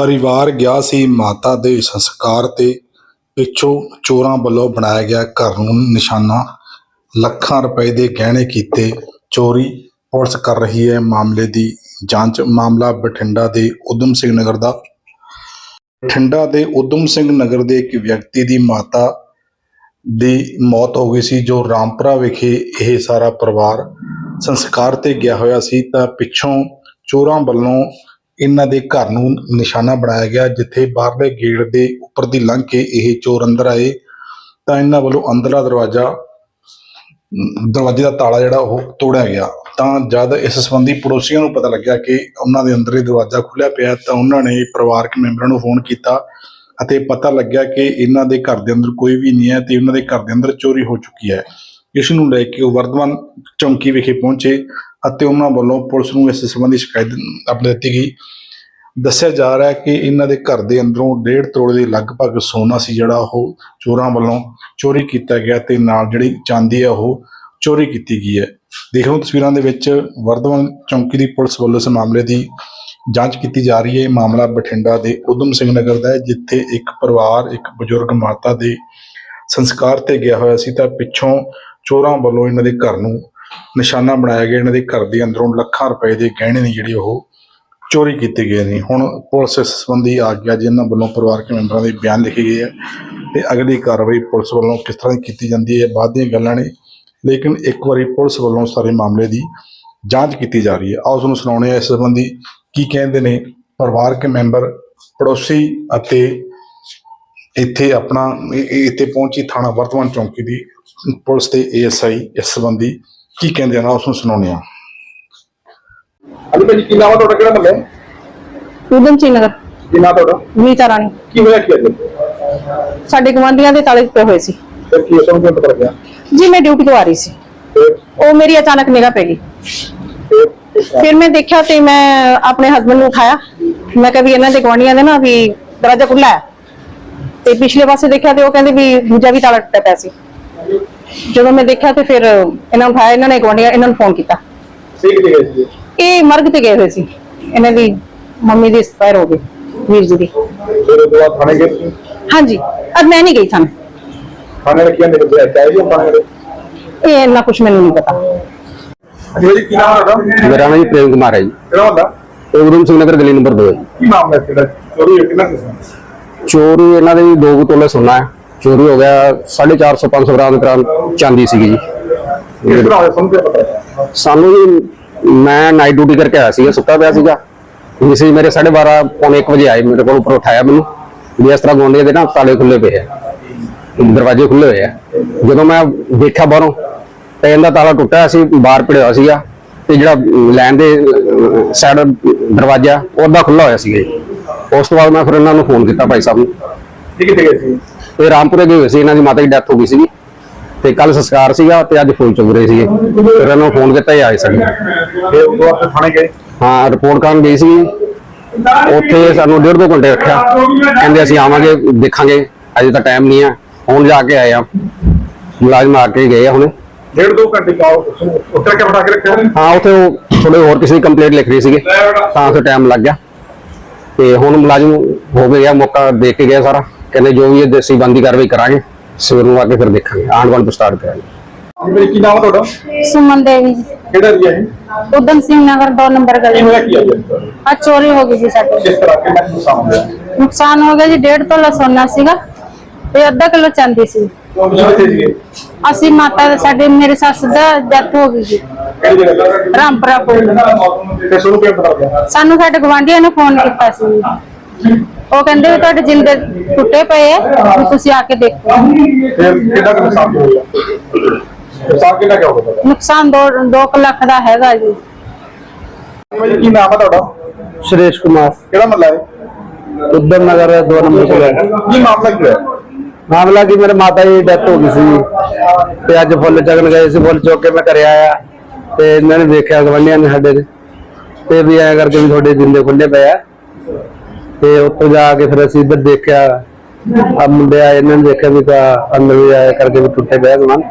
ਪਰਿਵਾਰ ਗਿਆ ਸੀ, ਮਾਤਾ ਦੇ ਸੰਸਕਾਰ ਤੇ ਪਿੱਛੋਂ ਚੋਰਾਂ ਵੱਲੋਂ ਬਣਾਇਆ ਗਿਆ ਘਰ ਨੂੰ ਨਿਸ਼ਾਨਾ। ਲੱਖਾਂ ਰੁਪਏ ਦੇ ਗਹਿਣੇ ਕੀਤੇ। ਚੋਰੀ ਪੁਲਿਸ ਕਰ ਰਹੀ ਹੈ। ਮਾਮਲੇ ਦੀ ਜਾਂਚ, ਮਾਮਲਾ ਬਠਿੰਡਾ ਦੇ ਉਦਮ ਸਿੰਘ ਨਗਰ ਦਾ। ਬਠਿੰਡਾ ਦੇ ਉਦਮ ਸਿੰਘ ਨਗਰ ਦੇ ਇੱਕ ਵਿਅਕਤੀ ਦੀ ਮਾਤਾ ਦੀ ਮੌਤ ਹੋ ਗਈ ਸੀ, ਜੋ ਰਾਮਪੁਰਾ ਵਿਖੇ ਇਹ ਸਾਰਾ ਪਰਿਵਾਰ ਸੰਸਕਾਰ ਤੇ ਗਿਆ ਹੋਇਆ ਸੀ। ਤਾਂ ਪਿੱਛੋਂ ਚੋਰਾਂ ਵੱਲੋਂ ਇਹਨਾਂ ਦੇ ਘਰ ਨੂੰ ਨਿਸ਼ਾਨਾ ਬਣਾਇਆ ਗਿਆ, ਜਿੱਥੇ ਬਾਹਰਲੇ ਗੇਟ ਦੇ ਉੱਪਰ ਦੀ ਲੰਘ ਕੇ ਇਹ ਚੋਰ ਅੰਦਰ ਆਏ। ਤਾਂ ਇਹਨਾਂ ਵੱਲੋਂ ਅੰਦਰਲਾ ਦਰਵਾਜ਼ਾ ਦਰਵਾਜ਼ੇ ਦਾ ਤਾਲਾ ਜਿਹੜਾ ਉਹ ਤੋੜਿਆ ਗਿਆ। ਤਾਂ ਜਦ ਇਸ ਸੰਬੰਧੀ ਪੜੋਸੀਆਂ ਨੂੰ ਪਤਾ ਲੱਗਿਆ ਕਿ ਉਹਨਾਂ ਦੇ ਅੰਦਰ ਹੀ ਦਰਵਾਜ਼ਾ ਖੁੱਲਿਆ ਪਿਆ, ਤਾਂ ਉਹਨਾਂ ਨੇ ਪਰਿਵਾਰਕ ਮੈਂਬਰਾਂ ਨੂੰ ਫੋਨ ਕੀਤਾ ਅਤੇ ਪਤਾ ਲੱਗਿਆ ਕਿ ਇਹਨਾਂ ਦੇ ਘਰ ਦੇ ਅੰਦਰ ਕੋਈ ਵੀ ਨਹੀਂ ਹੈ ਤੇ ਉਹਨਾਂ ਦੇ ਘਰ ਦੇ ਅੰਦਰ ਚੋਰੀ ਹੋ ਚੁੱਕੀ ਹੈ। ਇਸ ਨੂੰ ਲੈ ਕੇ ਉਹ ਵਰਧਮਾਨ ਚੌਂਕੀ ਵਿਖੇ ਪਹੁੰਚੇ ਅਤੇ ਉਹਨਾਂ ਵੱਲੋਂ ਪੁਲਿਸ ਨੂੰ ਇਸ ਸੰਬੰਧੀ ਸ਼ਿਕਾਇਤ ਆਪਣੀ ਦਿੱਤੀ ਗਈ। ਦੱਸਿਆ ਜਾ ਰਿਹਾ ਹੈ ਕਿ ਇਹਨਾਂ ਦੇ ਘਰ ਦੇ ਅੰਦਰੋਂ 1.5 ਤੋਲੇ ਦੇ ਲਗਭਗ ਸੋਨਾ ਸੀ ਜਿਹੜਾ ਉਹ ਚੋਰਾਂ ਵੱਲੋਂ ਚੋਰੀ ਕੀਤਾ ਗਿਆ ਤੇ ਨਾਲ ਜਿਹੜੀ ਚਾਂਦੀ ਹੈ ਉਹ ਚੋਰੀ ਕੀਤੀ ਗਈ ਹੈ। ਦੇਖ ਲਓ ਤਸਵੀਰਾਂ ਦੇ ਵਿੱਚ ਵਰਧਮਾਨ ਚੌਂਕੀ ਦੀ ਪੁਲਿਸ ਵੱਲੋਂ ਇਸ ਮਾਮਲੇ ਦੀ ਜਾਂਚ ਕੀਤੀ ਜਾ ਰਹੀ ਹੈ। ਇਹ ਮਾਮਲਾ ਬਠਿੰਡਾ ਦੇ ਉਦਮ ਸਿੰਘ ਨਗਰ ਦਾ ਹੈ, ਜਿੱਥੇ ਇੱਕ ਪਰਿਵਾਰ, ਇੱਕ ਬਜ਼ੁਰਗ ਮਾਤਾ ਦੇ ਸੰਸਕਾਰ ਤੇ ਗਿਆ ਹੋਇਆ ਸੀ ਤਾਂ ਪਿੱਛੋਂ ਚੋਰਾਂ ਵੱਲੋਂ ਇਹਨਾਂ ਦੇ ਘਰ ਨੂੰ ਨਿਸ਼ਾਨਾ ਬਣਾਇਆ ਗਿਆ। ਇਹਨਾਂ ਦੇ ਘਰ ਦੇ ਅੰਦਰੋਂ ਲੱਖਾਂ ਰੁਪਏ ਦੇ ਗਹਿਣੇ ਨੇ ਜਿਹੜੇ ਉਹ ਚੋਰੀ ਕੀਤੀ ਗਏ ਨੇ ਹੁਣ ਪੁਲਿਸ ਇਸ ਸੰਬੰਧੀ ਆ ਗਿਆ ਜਿਨ੍ਹਾਂ ਵੱਲੋਂ ਪਰਿਵਾਰਕ ਮੈਂਬਰਾਂ ਦੇ ਬਿਆਨ ਲਿਖੇ ਗਏ ਹੈ ਤੇ ਅਗਲੀ ਕਾਰਵਾਈ ਪੁਲਿਸ ਵੱਲੋਂ ਕਿਸ ਤਰ੍ਹਾਂ ਦੀ ਕੀਤੀ ਜਾਂਦੀ ਹੈ, ਬਾਅਦ ਦੀਆਂ ਗੱਲਾਂ ਨੇ। ਲੇਕਿਨ ਇੱਕ ਵਾਰੀ ਪੁਲਿਸ ਵੱਲੋਂ ਸਾਰੇ ਮਾਮਲੇ ਦੀ ਜਾਂਚ ਕੀਤੀ ਜਾ ਰਹੀ ਹੈ। ਆਓ ਤੁਹਾਨੂੰ ਸੁਣਾਉਂਦੇ ਹਾਂ ਇਸ ਸੰਬੰਧੀ ਕੀ ਕਹਿੰਦੇ ਨੇ ਪਰਿਵਾਰਕ ਮੈਂਬਰ, ਪੜੋਸੀ ਅਤੇ ਇੱਥੇ ਆਪਣਾ ਇੱਥੇ ਪਹੁੰਚੀ ਥਾਣਾ ਵਰਤਮਾਨ ਚੌਂਕੀ ਦੀ ਪੁਲਿਸ ਤੇ ਏਐਸਆਈ ਇਸ ਸੰਬੰਧੀ ਕੀ ਕਹਿੰਦੇ ਹਨ ਆਓ ਤੁਹਾਨੂੰ ਸੁਣਾਉਂਦੇ ਹਾਂ। ਹਾਂਜੀ ਭਾਜੀ ਕੀ ਨਾਮ ਆ ਤੁਹਾਡਾ ਕਿਹੜਾ ਮੱਲੇ ਉਦਮ ਸਿੰਘ ਨਗਰ। ਕੀ ਨਾਮ ਤੁਹਾਡਾ? ਨੀਤਾ ਰਾਣੀ। ਕੀ ਹੋਇਆ ਕੀ ਅੱਜ? ਸਾਡੇ ਗਵਾਂਢੀਆਂ ਦੇ ਤਾਲੇ ਪਏ ਹੋਏ ਸੀ। ਫਿਰ ਕੀ ਤੁਹਾਨੂੰ ਕਿਉਂ ਪਤਾ ਲੱਗਿਆ? ਜੀ ਮੈਂ ਡਿਊਟੀ ਤੋਂ ਆ ਰਹੀ ਸੀ। ਉਹ ਮੇਰੀ ਅਚਾਨਕ ਨਿਗਾਹ ਪੈ ਗਈ। ਫਿਰ? ਫਿਰ ਮੈਂ ਦੇਖਿਆ ਤੇ ਮੈਂ ਆਪਣੇ ਹਸਬੰਡ ਨੂੰ ਉਠਾਇਆ। ਮੈਂ ਕਿਹਾ ਵੀ ਇਹਨਾਂ ਦੇ ਗਵਾਂਢੀਆਂ ਦੇ ਨਾ ਵੀ ਦਰਵਾਜ਼ਾ ਖੁੱਲਾ ਹੈ। ਤੇ ਪਿਛਲੇ ਪਾਸੇ ਦੇਖਿਆ ਤੇ ਉਹ ਕਹਿੰਦੇ ਵੀ ਦੂਜਾ ਵੀ ਤਾਲਾ ਟੁੱਟਿਆ ਪਿਆ ਸੀ। ਜਦੋਂ ਮੈਂ ਦੇਖਿਆ ਤੇ ਫਿਰ ਇਹਨਾਂ ਨੂੰ ਉਠਾਇਆ ਇਹਨਾਂ ਨੇ ਗਵਾਂਢੀਆਂ ਇਹਨਾਂ ਨੂੰ ਫੋਨ ਕੀਤਾ। ਸਹੀ ਕਿਤੇ ਗਏ ਸੀ? ਇਹ ਮਰਗ ਤੇ ਗਏ ਹੋਏ ਸੀ। ਇਹਨਾਂ ਦੀ ਮੰਮੀ ਦੀ ਐਕਸਪਾਇਰ ਹੋ ਗਈ ਵੀਰ ਜੀ ਦੀ। ਫਿਰ ਉਹ ਬਾਅਦ ਥਾਣੇ ਗਏ ਤੁਸੀਂ? ਹਾਂਜੀ ਅੱਜ ਮੈਂ ਨਹੀਂ ਗਈ ਥਾਣੇ। ਥਾਣੇ ਨੇ ਕੀ ਅੰਦਰ ਗਿਆ ਚਾਹੀਏ ਜੀ ਥਾਣੇ ਦੇ ਇਹ ਇੰਨਾ ਕੁਝ ਮੈਨੂੰ ਨਹੀਂ ਪਤਾ। ਭਾਜੀ ਕੀ ਨਾਮ ਤੁਹਾਡਾ? ਮੇਰਾ ਨਾਮ ਜੀ ਪ੍ਰੇਮ ਕੁਮਾਰ ਹੈ ਜੀ। ਕਿਹੜਾ ਹੁੰਦਾ ਉਦਮ ਸਿੰਘ ਨਗਰ ਗਲੀ ਨੰਬਰ 2 ਹੈ ਜੀ। ਕੀ ਮਾਮਲਾ ਹੈ ਕਿਹੜਾ? ਚੋਰੀ ਹੋਈ ਕਿੰਨਾ ਕਿਸਮ ਚੋਰੀ ਇਹਨਾਂ ਦੇ ਜੀ ਦੋ ਕੁ ਤੋਲੇ ਸੋਨਾ ਹੈ। ਚੋਰੀ ਹੋ ਗਿਆ 450 500 ਗ੍ਰਾਮ ਗ੍ਰਾਮ ਚਾਂਦੀ ਸੀਗੀ ਜੀ। ਕਿਸ ਤਰ੍ਹਾਂ ਹੋਇਆ ਸਾਨੂੰ ਕੀ ਪਤਾ? ਹੈ ਸਾਨੂੰ ਜੀ ਮੈਂ ਨਾਈਟ ਡਿਊਟੀ ਕਰਕੇ ਆਇਆ ਸੀਗਾ ਸੁੱਤਾ ਪਿਆ ਸੀਗਾ। ਜਿਸੇ ਮੇਰੇ 12:30 ਪੌਣੇ 1 ਵਜੇ ਆਏ ਮੇਰੇ ਕੋਲ ਉੱਪਰ ਉਠਾਇਆ ਮੈਨੂੰ। ਵੀ ਇਸ ਤਰ੍ਹਾਂ ਗੋਂਡੇ ਦੇ ਨਾ ਤਾਲੇ ਖੁੱਲੇ ਪਏ ਆ। ਦਰਵਾਜ਼ੇ ਖੁੱਲੇ ਹੋਏ ਆ। ਜਦੋਂ ਮੈਂ ਦੇਖਿਆ ਬਾਹਰੋਂ ਤੇ ਇਹਦਾ ਤਾਲਾ ਟੁੱਟਿਆ ਸੀ ਬਾਹਰ ਪਿੜਿਆ ਹੋਇਆ ਸੀਗਾ। ਤੇ ਜਿਹੜਾ ਲੈਣ ਦੇ ਸਾਈਡ ਦਰਵਾਜ਼ਾ ਉਹਦਾ ਖੁੱਲਾ ਹੋਇਆ ਸੀਗਾ ਜੀ। ਉਸ ਤੋਂ ਬਾਅਦ ਮੈਂ ਫਿਰ ਇਹਨਾਂ ਨੂੰ ਫੋਨ ਕੀਤਾ ਭਾਈ ਸਾਹਿਬ ਨੂੰ। ਕੀ ਕਿਤੇ ਗਏ ਸੀ? ਇਹ ਰਾਮਪੁਰੇ ਗਏ ਹੋਏ ਸੀ ਇਹਨਾਂ ਦੀ ਮਾਤਾ ਦੀ ਡੈਥ ਹੋ ਗਈ ਸੀਗੀ। ਤੇ ਕੱਲ ਸੰਸਕਾਰ ਸੀਗਾ ਤੇ ਅੱਜ ਫੁੱਲ ਚੁੱਕ ਰਹੇ ਸੀਗੇ। ਫਿਰ ਇਹਨਾਂ ਨੂੰ ਫੋਨ ਕੀਤਾ ਹੀ ਆਏ ਸਨ ਫਿਰ ਉਹ ਫਿਰ ਥਾਣੇ ਗਏ? ਹਾਂ ਰਿਪੋਰਟ ਕਰਨ ਗਈ ਸੀ। ਉੱਥੇ ਸਾਨੂੰ ਡੇਢ ਦੋ ਘੰਟੇ ਰੱਖਿਆ। ਕਹਿੰਦੇ ਅਸੀਂ ਆਵਾਂਗੇ ਦੇਖਾਂਗੇ। ਅਜੇ ਤਾਂ ਟਾਈਮ ਨਹੀਂ ਹੈ ਹੁਣ ਜਾ ਕੇ ਆਏ ਆ। ਮੁਲਾਜ਼ਮ ਆ ਕੇ ਗਏ ਆ ਹੁਣ। ਡੇਢ ਦੋ ਘੰਟੇ ਪਾਓ ਉੱਤਰ ਕੇ ਬਣਾ ਕੇ ਰੱਖਿਆ ਹਾਂ ਉੱਥੇ ਉਹ ਥੋੜੇ ਹੋਰ ਕਿਸੇ ਦੀ ਕੰਪਲੇਂਟ ਲਿਖ ਰਹੀ ਸੀਗੇ। ਤਾਂ ਫਿਰ ਟਾਈਮ ਲੱਗ ਗਿਆ। ਤੇ ਹੁਣ ਮੁਲਾਜ਼ਮ ਹੋ ਗਿਆ ਮੌਕਾ ਦੇਖ ਕੇ ਗਿਆ ਸਾਰਾ। ਕਹਿੰਦੇ ਜੋ ਵੀ ਇਹ ਦੇਸੀ ਬੰਦੀ ਕਾਰਵਾਈ ਕਰਾਂਗੇ। ਸਵੇਰ ਨੂੰ ਆ ਫਿਰ ਦੇਖਾਂਗੇ ਆਣ ਵਾਲ ਤੋਂ ਸਟਾਰਟ ਕਰਾਂਗੇ। ਕੀ ਨਾਮ ਤੁਹਾਡਾ? ਸੁਮਨ ਦੇਵੀ ਕਿਹੜਾ ਏਰੀਆ ਹੈ ਉਦਮ ਸਿੰਘ ਨਗਰ 2 ਨੰਬਰ ਗਲੀ। ਮੇਰਾ ਕੀ ਆ ਚੋਰੀ ਹੋ ਗਈ ਸੀ ਸਾਡੇ। ਕਿਸ ਤਰ੍ਹਾਂ ਕਿੰਨਾ ਨੁਕਸਾਨ ਹੋ ਨੁਕਸਾਨ ਹੋ ਗਿਆ ਜੀ 1.5 ਤੋਲਾ ਸੋਨਾ ਸੀਗਾ। ਤੇ ਅੱਧਾ ਕਿਲੋ ਚਾਂਦੀ ਸੀ। ਅਸੀਂ ਮਾਤਾ ਦੇ ਸਾਡੇ ਮੇਰੇ ਸੱਸ ਦਾ ਡੈਥ ਹੋ ਗਈ ਜੀ ਰਾਮਪੁਰਾ ਕੋਲ। ਸਾਨੂੰ ਸਾਡੇ ਗਵਾਂਢੀਆਂ ਨੇ ਫੋਨ ਕੀਤਾ ਸੀ। ਉਹ ਕਹਿੰਦੇ ਤੁਹਾਡੇ ਜਿੰਦੇ ਟੁੱਟੇ ਪਏ ਆ ਵੀ ਤੁਸੀਂ ਆ ਕੇ ਦੇਖੋ। ਫਿਰ ਕਿੰਨਾ ਕੁ ਨੁਕਸਾਨ ਹੋਇਆ ਨੁਕਸਾਨ ਕਿੰਨਾ ਕਿਆ ਹੋਇਆ ਤੁਹਾਡਾ? ਨੁਕਸਾਨ 2 2 ਲੱਖ ਦਾ ਹੈਗਾ ਜੀ। ਕੀ ਨਾਮ ਆ ਤੁਹਾਡਾ? ਸੁਰੇਸ਼ ਕੁਮਾਰ। ਕਿਹੜਾ ਮਹੱਲਾ ਹੈ? ਉਦਮ ਨਗਰ 2 ਨੰਬਰ ਕੀ ਮਾਮਲਾ ਕੀ ਹੋਇਆ? ਮਾਮਲਾ ਕੀ ਮੇਰੇ ਮਾਤਾ ਜੀ ਡੈਥ ਹੋ ਗਈ ਸੀ। ਤੇ ਅੱਜ ਫੁੱਲ ਚਗਣ ਗਏ ਸੀ ਫੁੱਲ ਚੁੱਕ ਕੇ ਮੈਂ ਘਰੇ ਆਇਆ। ਤੇ ਇਹਨਾਂ ਨੇ ਦੇਖਿਆ ਗਵੰਡਿਆਂ ਨੇ ਸਾਡੇ ਨੇ ਤੇ ਵੀ ਐਂ ਕਰਕੇ ਵੀ ਤੁਹਾਡੇ ਜਿੰਦੇ ਖੁੱਲੇ ਪਏ ਆ। ਤੇ ਉੱਥੇ ਜਾ ਕੇ ਫਿਰ ਅਸੀਂ ਇੱਧਰ ਦੇਖਿਆ ਆ ਮੁੰਡੇ ਆਏ, ਇਹਨਾਂ ਨੇ ਦੇਖਿਆ ਵੀ ਤਾਂ ਅੰਦਰ ਵੀ ਆਇਆ ਕਰਕੇ ਵੀ ਟੁੱਟੇ ਪਏ ਸਮਾਨ।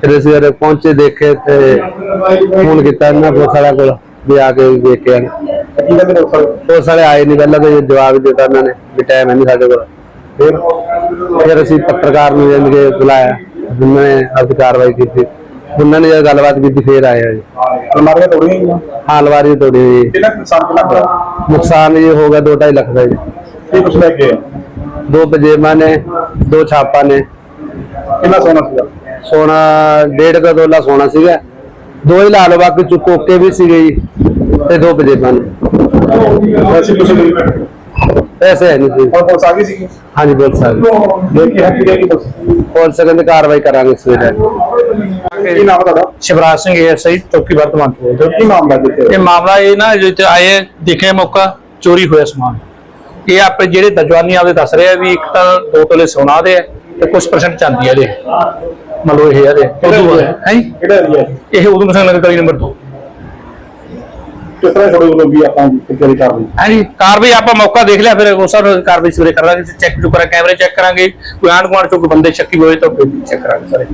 ਫਿਰ ਅਸੀਂ ਉਰੇ ਪਹੁੰਚੇ, ਦੇਖੇ ਤੇ ਫੋਨ ਕੀਤਾ ਇਹਨਾਂ ਕੋਲ ਸਾਰਾ ਕੋਲ ਵੀ ਆ ਕੇ ਦੇਖ ਕੇ ਆਉਣ। ਕੀ ਕਹਿੰਦੇ ਆਏ ਨਹੀਂ ਪਹਿਲਾਂ ਤੇ ਜਵਾਬ ਦਿੱਤਾ ਉਹਨਾਂ ਨੇ ਵੀ ਟਾਈਮ ਹੈ ਨਹੀਂ ਸਾਡੇ ਕੋਲ। ਫਿਰ ਫਿਰ ਅਸੀਂ ਪੱਤਰਕਾਰ ਨੂੰ ਜਾਣ ਬੁਲਾਇਆ ਉਹਨਾਂ ਨੇ ਆਪਣੀ ਕਾਰਵਾਈ ਕੀਤੀ। ਉਹਨਾਂ ਨੇ ਜਦ ਗੱਲਬਾਤ ਕੀਤੀ ਫਿਰ ਆਏ ਆ ਜੀ। ਅਲਮਾਰੀਆਂ ਤੋੜੀਆਂ ਗਈਆਂ ਹਾਂ ਅਲਮਾਰੀ ਤੋੜੀ ਹੋਈ ਜੀ। ਕਿੰਨਾ ਕੁ ਨੁਕਸਾਨ ਕਿੰਨਾ ਹੋਇਆ? ਨੁਕਸਾਨ ਜੀ ਹੋ ਗਿਆ 2.5 ਲੱਖ ਦਾ ਜੀ। ਕੀ ਕੁਛ ਲੈ ਕੇ ਆਏ? ਦੋ ਪਜੇਮਾਂ ਨੇ ਦੋ ਛਾਪਾਂ ਨੇ। ਕਿੰਨਾ ਸੋਨਾ ਸੀਗਾ? ਸੋਨਾ ਡੇਢ ਕੁ ਤੋਲਾ ਸੋਨਾ ਸੀਗਾ। ਦੋ ਹੀ ਲਾ ਲਓ ਬਾਕੀ ਚੁ ਕੋਕੇ ਵੀ ਸੀਗੇ ਜੀ ਤੇ ਦੋ ਪਜੇਬਾਂ ਨੇ। ਕੁਛ ਨਹੀਂ ਪੈਸੇ ਹੈ ਨਹੀਂ ਸੀ ਹੁਣ ਪੁਲਿਸ ਆ ਗਈ ਸੀਗੀ? ਹਾਂਜੀ ਬੋਲ ਸਕਦੇ ਦੇਖ ਕੇ ਹੱਥ ਗਈ ਪੁਲਿਸ। ਪੁਲਿਸ ਕਹਿੰਦੇ ਕਾਰਵਾਈ ਕਰਾਂਗੇ ਸਵੇਰੇ। ਕੀ ਨਾਮ ਹੈ ਤੁਹਾਡਾ? ਸ਼ਿਵਰਾਜ ਸਿੰਘ ਐਸਆਈ ਚੌਕੀ ਵਰਤਮਾਨ ਤੋਂ ਕੀ ਮਾਮਲਾ ਜਿੱਥੇ ਇਹ ਮਾਮਲਾ ਇਹ ਨਾ ਜਿੱਥੇ ਆਏ ਦੇਖਿਆ ਮੌਕਾ ਚੋਰੀ ਹੋਇਆ ਸਮਾਨ। ਇਹ ਆਪਣੇ ਜਿਹੜੇ ਦਜਵਾਨੀ ਆਪਦੇ ਦੱਸ ਰਹੇ ਆ ਵੀ ਇੱਕ ਤਾਂ ਦੋ ਤੋਲੇ ਸੋਨਾ ਦੇ ਆ ਤੇ ਕੁਝ ਪਰਸੈਂਟ ਚਾਂਦੀ ਆ। ਇਹਦੇ ਮਤਲਬ ਇਹ ਇਹਦੇ ਉਦੋਂ ਹੈ? ਕਿਹੜਾ ਏਰੀਆ ਹੈ ਇਹ ਉਦੋਂ ਸਿੰਘ ਨਗਰ ਗਲੀ ਨੰਬਰ 2 ਕਿਸ ਤਰ੍ਹਾਂ ਛੋੜੇ ਵੱਲੋਂ ਵੀ ਆਪਾਂ ਕਿਹੜੀ ਕਰ ਰਹੀ ਹਾਂਜੀ ਕਾਰਵਾਈ ਆਪਾਂ ਮੌਕਾ ਦੇਖ ਲਿਆ ਫਿਰ ਉਸ ਹਿਸਾਬ ਕਾਰਵਾਈ ਸਵੇਰੇ ਕਰਾਂਗੇ ਚੈੱਕ ਚੁੱਕ ਕਰਾਂ ਕੈਮਰੇ ਚੈੱਕ ਕਰਾਂਗੇ ਕੋਈ ਆਂਢ ਗੁਆਂਢ ਚੋਂ ਕੋਈ ਬੰਦੇ ਸ਼ੱਕੀ ਹੋਏ ਤਾਂ ਫਿਰ ਚੈੱਕ ਕਰਾਂਗੇ ਸਾਰੇ।